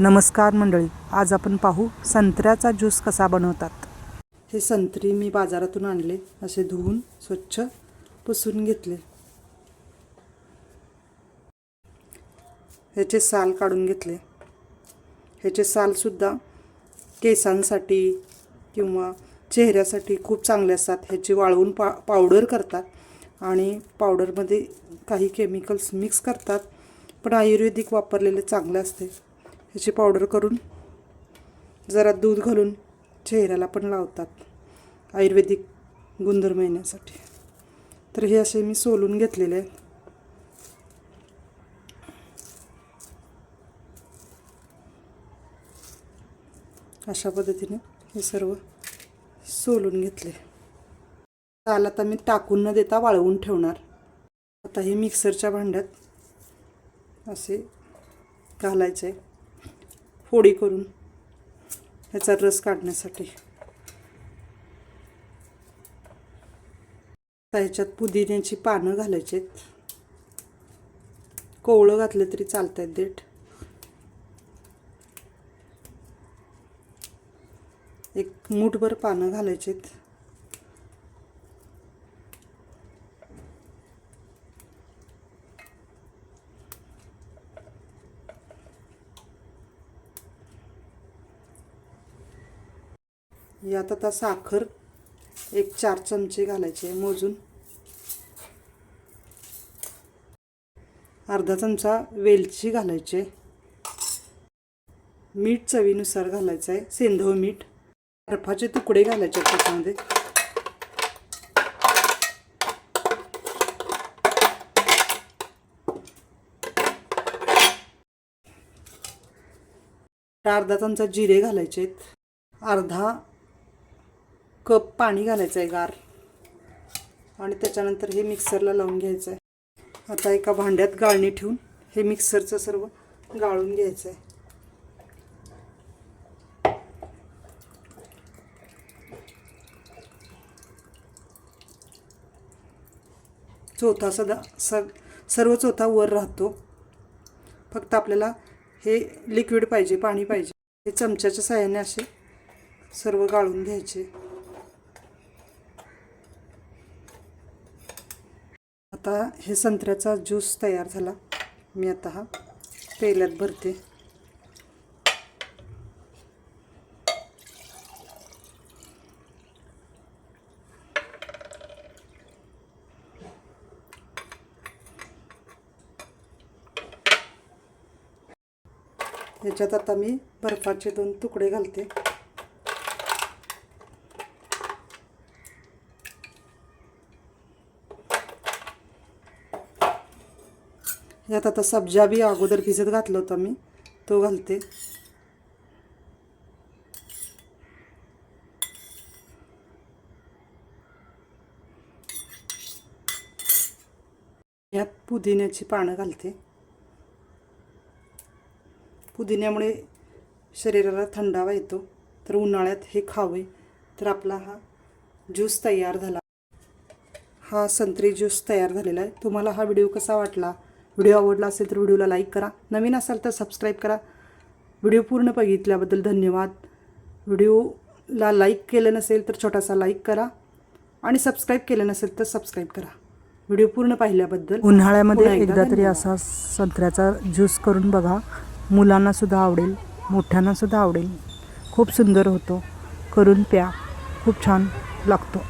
नमस्कार मंडळी आज आपण पाहू संत्र्याचा ज्यूस कसा बनवतात. हे संत्री मी बाजारातून आणले असे धुवून स्वच्छ पुसून घेतले. ह्याचे साल काढून घेतले. ह्याचे सालसुद्धा केसांसाठी किंवा चेहऱ्यासाठी खूप चांगले असतात. ह्याची वाळवून पा पावडर करतात आणि पावडरमध्ये काही केमिकल्स मिक्स करतात पण आयुर्वेदिक वापरलेले चांगले असते. ह्याची पावडर करून जरा दूध घालून चेहऱ्याला पण लावतात आयुर्वेदिक गुणधर्म येण्यासाठी. तर हे असे मी सोलून घेतलेले आहेत. अशा पद्धतीने हे सर्व सोलून घेतले. त्याला आता मी टाकून न देता वाळवून ठेवणार. आता हे मिक्सरच्या भांड्यात असे घालायचे. आहे फोडी करून ह्याचा रस काढण्यासाठी. आता ह्याच्यात पुदिन्याची पानं घालायची आहेत. कोवळं घातलं तरी चालत आहेत देठ. एक मूठभर पानं घालायची यात आता साखर एक चार चमचे घालायचे मोजून. अर्धा चमचा वेलची घालायचे मीठ चवीनुसार घालायचं आहे. सेंधव मीठ बर्फाचे तुकडे घालायचे आहेत त्याच्यामध्ये. अर्धा चमचा जिरे घालायचे आहेत. अर्धा कप पाणी घालायचं आहे गार. आणि त्याच्यानंतर हे मिक्सरला लावून घ्यायचं आहे आता एका भांड्यात गाळणी ठेवून हे मिक्सरचं सर्व गाळून घ्यायचं आहे चौथा सदा स सर्व चौथा वर राहतो. फक्त आपल्याला हे लिक्विड पाहिजे पाणी पाहिजे. हे चमच्याच्या साह्याने असे सर्व गाळून घ्यायचे. आता हे संत्र्याचा ज्यूस तयार झाला. मी आता हा पेल्यात भरते. ह्याच्यात आता मी बर्फाचे दोन तुकडे घालते. यात आता सब्जा बी अगोदर भिजत घातलं होतं मी. तो घालते. यात पुदिन्याची पानं घालते. पुदिन्यामुळे शरीराला थंडावा येतो. तर उन्हाळ्यात हे खावे. तर आपला हा ज्यूस तयार झाला. हा संत्री ज्यूस तयार झालेला आहे. तुम्हाला हा व्हिडिओ कसा वाटला? व्हिडिओ आवडला असेल तर व्हिडिओला लाईक करा. नवीन असाल तर सबस्क्राईब करा. व्हिडिओ पूर्ण बघितल्याबद्दल धन्यवाद. व्हिडिओला लाईक केलं नसेल तर छोटासा लाईक करा आणि सबस्क्राईब केलं नसेल तर सबस्क्राईब करा. व्हिडिओ पूर्ण पाहिल्याबद्दल उन्हाळ्यामध्ये एकदा तरी. असा संत्र्याचा ज्यूस करून बघा. मुलांना सुद्धा आवडेल मोठ्यांना सुद्धा आवडेल. खूप सुंदर होतो. करून प्या. खूप छान लागतो.